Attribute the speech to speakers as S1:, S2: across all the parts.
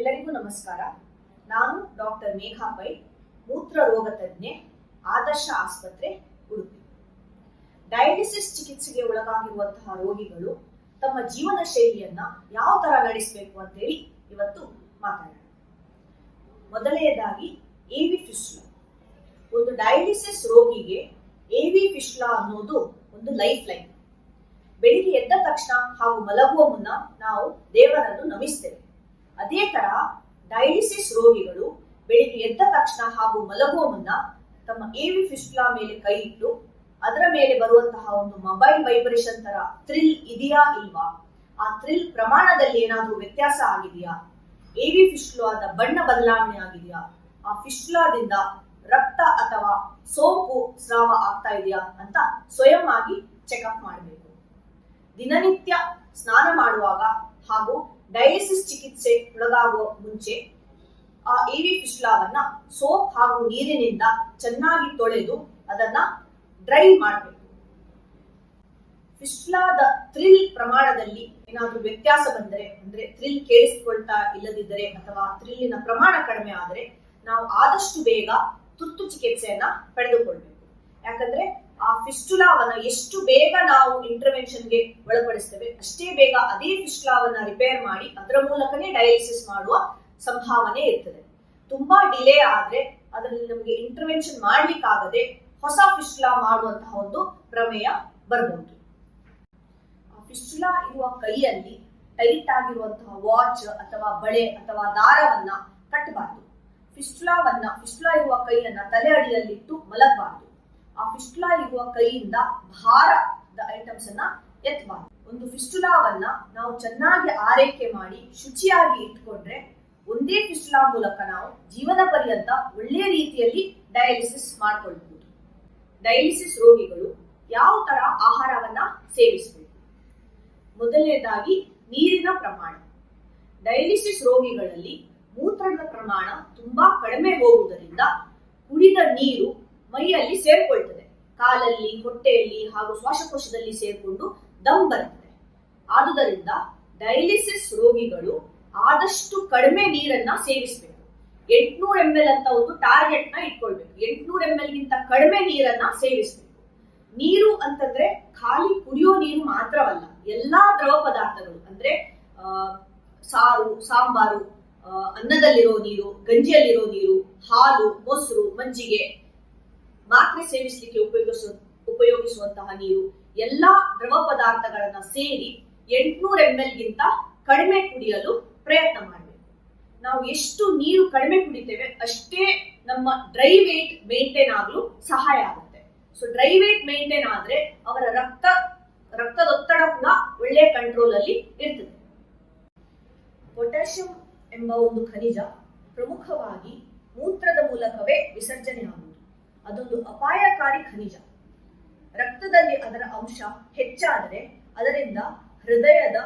S1: ಎಲ್ಲರಿಗೂ ನಮಸ್ಕಾರ. ನಾನು ಡಾಕ್ಟರ್ ಮೇಘಾ ಪೈ, ಮೂತ್ರ ರೋಗ ತಜ್ಞೆ, ಆದರ್ಶ ಆಸ್ಪತ್ರೆ, ಉಡುಪಿ. ಡಯಾಲಿಸಿಸ್ ಚಿಕಿತ್ಸೆಗೆ ಒಳಗಾಗಿರುವಂತಹ ರೋಗಿಗಳು ತಮ್ಮ ಜೀವನ ಶೈಲಿಯನ್ನ ಯಾವ ತರ ನಡೆಸಬೇಕು ಅಂತ ಹೇಳಿ ಇವತ್ತು ಮಾತಾಡೋಣ. ಮೊದಲನೆಯದಾಗಿ ಎವಿ ಫಿಶ್ಲಾ ಒಂದು ಡಯಾಲಿಸಿಸ್ ರೋಗಿಗೆ ಎವಿ ಫಿಶ್ಲಾ ಅನ್ನೋದು ಒಂದು ಲೈಫ್ ಲೈನ್. ಬೆಳಿಗ್ಗೆ ಎದ್ದ ತಕ್ಷಣ ಹಾಗೂ ಮಲಗುವ ಮುನ್ನ ನಾವು ದೇವರನ್ನು ನಮಿಸ್ತೇವೆ. ಅದೇ ತರ ಡಯಾಲಿಸಿಸ್ ರೋಗಿಗಳು ಬೆಳಿಗ್ಗೆ ಎದ್ದ ತಕ್ಷಣ ಹಾಗೂ ಮಲಗುವ ಮುನ್ನ ತಮ್ಮ ಎವಿ ಫಿಸ್ಟುಲಾ ಮೇಲೆ ಕೈ ಇಟ್ಟು ಅದರ ಮೇಲೆ ಬರುವಂತಹ ಒಂದು ಮೊಬೈಲ್ ವೈಬ್ರೇಷನ್ ತರ ಥ್ರಿಲ್ ಇದೆಯಾ ಇಲ್ವಾ? ಆ ಥ್ರಿಲ್ ಪ್ರಮಾಣದಲ್ಲಿ ಏನಾದರೂ ವ್ಯತ್ಯಾಸ ಆಗಿದೆಯಾ? ಎವಿ ಫಿಸ್ಟುಲಾದ ಬಣ್ಣ ಬದಲಾವಣೆ ಆಗಿದೆಯಾ? ಆ ಫಿಸ್ಟುಲಾದಿಂದ ರಕ್ತ ಅಥವಾ ಸೋಂಕು ಸ್ರಾವ ಆಗ್ತಾ ಇದೆಯಾ ಅಂತ ಸ್ವಯಂ ಆಗಿ ಚೆಕಪ್ ಮಾಡಬೇಕು. ದಿನನಿತ್ಯ ಸ್ನಾನ ಮಾಡುವಾಗ ಹಾಗೂ ಡಯಾಲಿಸಿಸ್ ಚಿಕಿತ್ಸೆ ಒಳಗಾಗುವ ಮುಂಚೆ, ಆ ಇವಿ ಫಿಸ್ಲಾವನ್ನ ಸೋಪ್ ಹಾಗೂ ನೀರಿನಿಂದ ಚೆನ್ನಾಗಿ ತೊಳೆದು ಅದನ್ನ ಡ್ರೈ ಮಾಡಬೇಕು. ಫಿಸ್ಲಾದ ಥ್ರಿಲ್ ಪ್ರಮಾಣದಲ್ಲಿ ಏನಾದ್ರೂ ವ್ಯತ್ಯಾಸ ಬಂದರೆ, ಅಂದ್ರೆ ಥ್ರಿಲ್ ಕೇಳಿಸಿಕೊಳ್ತಾ ಇಲ್ಲದಿದ್ದರೆ ಅಥವಾ ಥ್ರಿಲ್ಲಿನ ಪ್ರಮಾಣ ಕಡಿಮೆ ಆದರೆ, ನಾವು ಆದಷ್ಟು ಬೇಗ ತುರ್ತು ಚಿಕಿತ್ಸೆಯನ್ನ ಪಡೆದುಕೊಳ್ಬೇಕು. ಯಾಕಂದ್ರೆ ಆ ಫಿಸ್ಟುಲಾವನ್ನ ಎಷ್ಟು ಬೇಗ ನಾವು ಇಂಟರ್ವೆನ್ಷನ್ಗೆ ಒಳಪಡಿಸ್ತೇವೆ, ಅಷ್ಟೇ ಬೇಗ ಅದೇ ಫಿಸ್ಟುಲಾವನ್ನ ರಿಪೇರ್ ಮಾಡಿ ಅದರ ಮೂಲಕನೇ ಡಯಾಲಿಸಿಸ್ ಮಾಡುವ ಸಂಭಾವನೆ ಇರ್ತದೆ. ತುಂಬಾ ಡಿಲೇ ಆದ್ರೆ ಅದರಲ್ಲಿ ನಮಗೆ ಇಂಟರ್ವೆನ್ಷನ್ ಮಾಡ್ಲಿಕ್ಕಾಗದೆ ಹೊಸ ಫಿಸ್ಟುಲಾ ಮಾಡುವಂತಹ ಒಂದು ಪ್ರಮೇಯ ಬರಬಹುದು ಆ ಫಿಸ್ಟುಲಾ ಇರುವ ಕೈಯಲ್ಲಿ ಟೈಟ್ ಆಗಿರುವಂತಹ ವಾಚ್ ಅಥವಾ ಬಳೆ ಅಥವಾ ದಾರವನ್ನ ಕಟ್ಟಬಾರದು ಫಿಸ್ಟುಲಾವನ್ನ ಫಿಸ್ಟುಲಾ ಇರುವ ಕೈಯನ್ನ ತಲೆ ಅಡಿಯಲ್ಲಿಟ್ಟು ಮಲಗಬಾರದು. ಆ ಫಿಸ್ಟುಲಾ ಇರುವ ಕೈಯಿಂದ ಭಾರದ ಐಟಮ್ಸ್ ಅನ್ನ ಎತ್ತಬಾರದು ಒಂದು ಫಿಸ್ಟುಲಾವನ್ನ ನಾವು ಚೆನ್ನಾಗಿ ಆರೈಕೆ ಮಾಡಿ, ಶುಚಿಯಾಗಿ ಇಟ್ಕೊಂಡ್ರೆ ಒಂದೇ ಫಿಸ್ಟುಲಾ ಮೂಲಕ ನಾವು ಜೀವನ ಪರ್ಯಂತ ಒಳ್ಳೆಯ ರೀತಿಯಲ್ಲಿ ಡಯಾಲಿಸಿಸ್ ಮಾಡ್ಕೊಳ್ಬಹುದು. ಡಯಾಲಿಸಿಸ್ ರೋಗಿಗಳು ಯಾವ ತರ ಆಹಾರವನ್ನ ಸೇವಿಸಬೇಕು? ಮೊದಲನೇದಾಗಿ ನೀರಿನ ಪ್ರಮಾಣ. ಡಯಾಲಿಸಿಸ್ ರೋಗಿಗಳಲ್ಲಿ ಮೂತ್ರದ ಪ್ರಮಾಣ ತುಂಬಾ ಕಡಿಮೆ ಹೋಗುವುದರಿಂದ ಕುಡಿದ ನೀರು ಮೈಯಲ್ಲಿ ಸೇರ್ಕೊಳ್ತದೆ. ಕಾಲಲ್ಲಿ, ಹೊಟ್ಟೆಯಲ್ಲಿ ಹಾಗೂ ಶ್ವಾಸಕೋಶದಲ್ಲಿ ಸೇರ್ಕೊಂಡು ದಮ್ ಬರ್ತದೆ. ಆದುದರಿಂದ ಡಯಾಲಿಸಿಸ್ ರೋಗಿಗಳು ಆದಷ್ಟು ಕಡಿಮೆ ನೀರನ್ನ ಸೇವಿಸಬೇಕು. ಎಂಟ್ನೂರ್ ಎಂ ಎಲ್ ಅಂತ ಒಂದು ಟಾರ್ಗೆಟ್ನ ಇಟ್ಕೊಳ್ಬೇಕು. ಎಂಟ್ನೂರ್ ಎಂ ಎಲ್ ಗಿಂತ ಕಡಿಮೆ ನೀರನ್ನ ಸೇವಿಸಬೇಕು. ನೀರು ಅಂತಂದ್ರೆ ಖಾಲಿ ಕುಡಿಯೋ ನೀರು ಮಾತ್ರವಲ್ಲ, ಎಲ್ಲಾ ದ್ರವ ಪದಾರ್ಥಗಳು, ಅಂದ್ರೆ ಸಾರು, ಸಾಂಬಾರು ಅನ್ನದಲ್ಲಿರೋ ನೀರು, ಗಂಜಿಯಲ್ಲಿರೋ ನೀರು, ಹಾಲು, ಮೊಸರು ಮಜ್ಜಿಗೆ ಮಾತ್ರೆ ಸೇವಿಸಲಿಕ್ಕೆ ಉಪಯೋಗಿಸ, ಉಪಯೋಗಿಸುವಂತಹ ನೀರು, ಎಲ್ಲಾ ದ್ರವ ಪದಾರ್ಥಗಳನ್ನ ಸೇರಿ ಎಂಟುನೂರು ಎಂ ಎಲ್ ಗಿಂತ ಕಡಿಮೆ ಕುಡಿಯಲು ಪ್ರಯತ್ನ ಮಾಡಬೇಕು. ನಾವು ಎಷ್ಟು ನೀರು ಕಡಿಮೆ ಕುಡಿತೇವೆ ಅಷ್ಟೇ ನಮ್ಮ ಡ್ರೈ ವೇಟ್ ಮೇಂಟೈನ್ ಆಗಲು ಸಹಾಯ ಆಗುತ್ತೆ. ಸೊ ಡ್ರೈ ವೇಟ್ ಮೇಂಟೈನ್ ಆದ್ರೆ ಅವರ ರಕ್ತ, ರಕ್ತದೊತ್ತಡ ಕೂಡ ಒಳ್ಳೆ ಕಂಟ್ರೋಲ್ ಅಲ್ಲಿ ಇರ್ತದೆ. ಪೊಟ್ಯಾಷಿಯಂ ಎಂಬ ಒಂದು ಖನಿಜ ಪ್ರಮುಖವಾಗಿ ಮೂತ್ರದ ಮೂಲಕವೇ ವಿಸರ್ಜನೆ ಆಗುವುದು. ಅದೊಂದು ಅಪಾಯಕಾರಿ ಖನಿಜ. ರಕ್ತದಲ್ಲಿ ಅದರ ಅಂಶ ಹೆಚ್ಚಾದರೆ ಅದರಿಂದ ಹೃದಯದ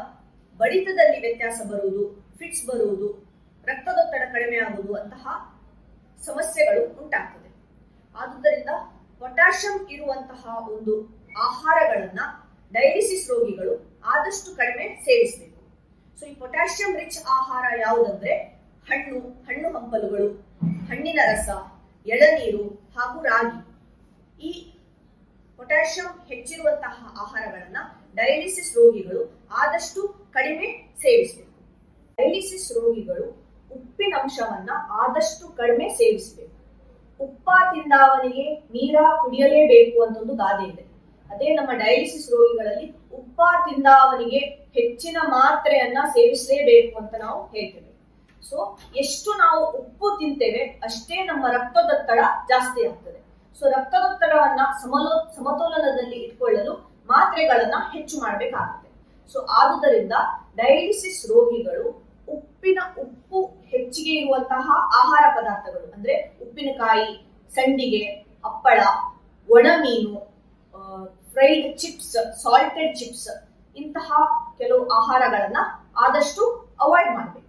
S1: ಬಡಿತದಲ್ಲಿ ವ್ಯತ್ಯಾಸ ಬರುವುದು ಫಿಟ್ಸ್ ಬರುವುದು, ರಕ್ತದೊತ್ತಡ ಕಡಿಮೆ ಆಗುವುದು ಅಂತಹ ಸಮಸ್ಯೆಗಳು ಉಂಟಾಗ್ತದೆ. ಆದುದರಿಂದ ಪೊಟ್ಯಾಷಿಯಂ ಇರುವಂತಹ ಒಂದು ಆಹಾರಗಳನ್ನ ಡಯಾಲಿಸಿಸ್ ರೋಗಿಗಳು ಆದಷ್ಟು ಕಡಿಮೆ ಸೇವಿಸಬೇಕು. ಸೊ ಈ ಪೊಟ್ಯಾಷಿಯಂ ರಿಚ್ ಆಹಾರ ಯಾವುದಂದ್ರೆ ಹಣ್ಣು ಹಣ್ಣು ಹಂಪಲುಗಳು, ಹಣ್ಣಿನ ರಸ, ಎಳನೀರು ಹಾಗೂ ರಾಗಿ. ಈ ಪೊಟ್ಯಾಷಿಯಂ ಹೆಚ್ಚಿರುವಂತಹ ಆಹಾರಗಳನ್ನ ಡಯಾಲಿಸಿಸ್ ರೋಗಿಗಳು ಆದಷ್ಟು ಕಡಿಮೆ ಸೇವಿಸಬೇಕು. ಡಯಾಲಿಸಿಸ್ ರೋಗಿಗಳು ಉಪ್ಪಿನ ಅಂಶವನ್ನ ಆದಷ್ಟು ಕಡಿಮೆ ಸೇವಿಸಬೇಕು. ಉಪ್ಪ ತಿಂದಾವನಿಗೆ ನೀರ ಕುಡಿಯಲೇಬೇಕು ಅಂತ ಒಂದು ಗಾದೆ ಇದೆ. ಅದೇ ನಮ್ಮ ಡಯಾಲಿಸಿಸ್ ರೋಗಿಗಳಲ್ಲಿ ಉಪ್ಪ ತಿಂದಾವನಿಗೆ ಹೆಚ್ಚಿನ ಮಾತ್ರೆಯನ್ನ ಸೇವಿಸಲೇಬೇಕು ಅಂತ ನಾವು ಹೇಳ್ತೇವೆ. ಸೊ ಎಷ್ಟು ನಾವು ಉಪ್ಪು ತಿಂತೇವೆ, ಅಷ್ಟೇ ನಮ್ಮ ರಕ್ತದೊತ್ತಡ ಜಾಸ್ತಿ ಆಗ್ತದೆ. ಸೊ ರಕ್ತದೊತ್ತಡವನ್ನ ಸಮಲೋ, ಸಮತೋಲನದಲ್ಲಿ ಇಟ್ಕೊಳ್ಳಲು ಮಾತ್ರೆಗಳನ್ನ ಹೆಚ್ಚು ಮಾಡಬೇಕಾಗುತ್ತೆ. ಸೊ ಆದುದರಿಂದ ಡಯಾಲಿಸಿಸ್ ರೋಗಿಗಳು ಉಪ್ಪಿನ ಉಪ್ಪು ಹೆಚ್ಚಿಗೆ ಇರುವಂತಹ ಆಹಾರ ಪದಾರ್ಥಗಳು, ಅಂದ್ರೆ ಉಪ್ಪಿನಕಾಯಿ, ಸಂಡಿಗೆ, ಹಪ್ಪಳ, ಒಣಮೀನು ಫ್ರೈಡ್ ಚಿಪ್ಸ್ ಸಾಲ್ಟೆಡ್ ಚಿಪ್ಸ್ ಇಂತಹ ಕೆಲವು ಆಹಾರಗಳನ್ನ ಆದಷ್ಟು ಅವಾಯ್ಡ್ ಮಾಡಬೇಕು.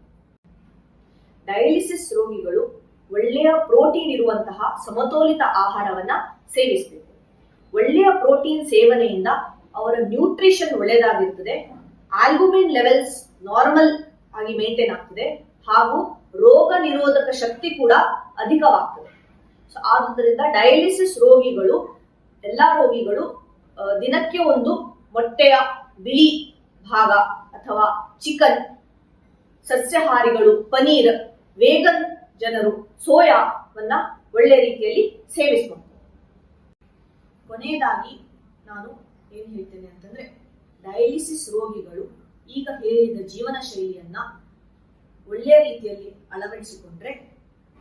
S1: ಡಯಾಲಿಸಿಸ್ ರೋಗಿಗಳು ಒಳ್ಳೆಯ ಪ್ರೋಟೀನ್ ಇರುವಂತಹ ಸಮತೋಲಿತ ಆಹಾರವನ್ನ ಸೇವಿಸಬೇಕು. ಒಳ್ಳೆಯ ಪ್ರೋಟೀನ್ ಸೇವನೆಯಿಂದ ಅವರ ನ್ಯೂಟ್ರಿಷನ್ ಒಳ್ಳೆಯದಾಗಿರ್ತದೆ ಆಲ್ಬುಮಿನ್ ಲೆವೆಲ್ಸ್ ನಾರ್ಮಲ್ ಆಗಿ ಮೇಂಟೈನ್ ಆಗ್ತದೆ. ಹಾಗೂ ರೋಗ ನಿರೋಧಕ ಶಕ್ತಿ ಕೂಡ ಅಧಿಕವಾಗ್ತದೆ. ಸೊ ಆದುದರಿಂದ ಡಯಾಲಿಸಿಸ್ ರೋಗಿಗಳು, ಎಲ್ಲ ರೋಗಿಗಳು ದಿನಕ್ಕೆ ಒಂದು ಮೊಟ್ಟೆಯ ಬಿಳಿ ಭಾಗ ಅಥವಾ ಚಿಕನ್, ಸಸ್ಯಹಾರಿಗಳು, ಪನೀರ್ ವೇಗನ್ ಜನರು ಸೋಯಾವನ್ನ ಒಳ್ಳೆ ರೀತಿಯಲ್ಲಿ ಸೇವಿಸಬಹುದು ಕೊನೆಯದಾಗಿ ನಾನು ಏನ್ ಹೇಳ್ತೇನೆ ಅಂತಂದ್ರೆ, ಡಯಾಲಿಸಿಸ್ ರೋಗಿಗಳು ಈಗ ಹೇಳಿದ ಜೀವನ ಶೈಲಿಯನ್ನ ಒಳ್ಳೆಯ ರೀತಿಯಲ್ಲಿ ಅಳವಡಿಸಿಕೊಂಡ್ರೆ,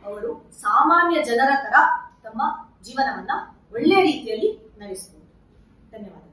S1: ಅವರು ಸಾಮಾನ್ಯ ಜನರ ತರ ತಮ್ಮ ಜೀವನವನ್ನ ಒಳ್ಳೆಯ ರೀತಿಯಲ್ಲಿ ನಡೆಸಬಹುದು ಧನ್ಯವಾದ.